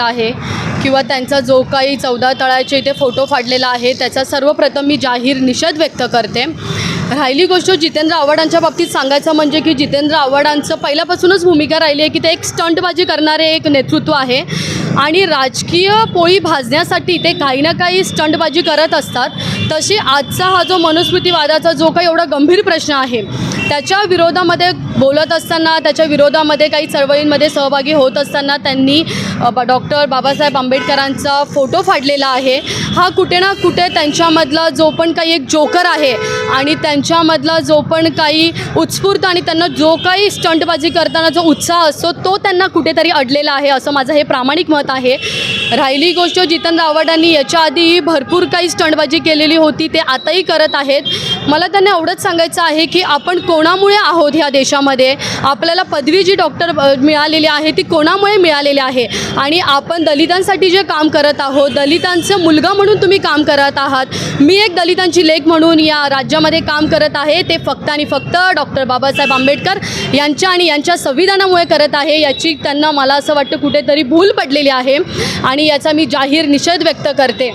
आहे किंवा त्यांचा जो काही चौदा तळाचे इथे फोटो फाडलेला आहे त्याचा सर्वप्रथम मी जाहीर निषेध व्यक्त करते. राहिली गोष्ट जितेंद्र आव्हाडांच्या बाबतीत सांगायचं म्हणजे की जितेंद्र आव्हाडांचं पहिल्यापासूनच भूमिका राहिली आहे की ते एक स्टंटबाजी करणारे एक नेतृत्व आहे. आणि राजकीय पोळी भाजण्यासाठी ते काही ना काही स्टंटबाजी करत असतात. तशी आजचा हा जो मनुस्मृतीवादाचा जो काही एवढा गंभीर प्रश्न आहे त्याच्या विरोधामध्ये बोलत असताना त्याच्या विरोधामध्ये काही चळवळींमध्ये सहभागी होत असताना त्यांनी डॉक्टर बाबासाहेब आंबेडकरांचा फोटो फाडलेला आहे. हा कुठे ना कुठे त्यांच्यामधला जो पण काही एक जोकर आहे आणि त्यांच्यामधला जो पण काही उत्स्फूर्त आणि त्यांना जो काही स्टंटबाजी करताना जो उत्साह असतो तो त्यांना कुठेतरी अडलेला आहे असं माझं हे प्रामाणिक मत आहे. राहिली गोष्ट जितन रावडांनी याच्या आधी भरपूर काही स्टंटबाजी केलेली होती ते आताही करत आहेत. मला त्यांना एवढंच सांगायचं आहे की आपण कोणामुळे आहोत ह्या देशामध्ये? आपल्याला पदवी जी डॉक्टर मिळालेली आहे ती कोणामुळे मिळालेली आहे? आणि आपण दलितांसाठी जे काम करत आहोत दलितांचं मुलगा म्हणून तुम्ही काम करत आहात. मी एक दलितांची लेख म्हणून या राज्यामध्ये काम करत आहे. ते फक्त आणि फक्त डॉक्टर बाबासाहेब आंबेडकर यांच्या आणि यांच्या संविधानामुळे करत आहे. याची त्यांना मला असं वाटतं कुठेतरी भूल पडलेली आहे. आणि याचा मी जाहीर निषेध व्यक्त करते.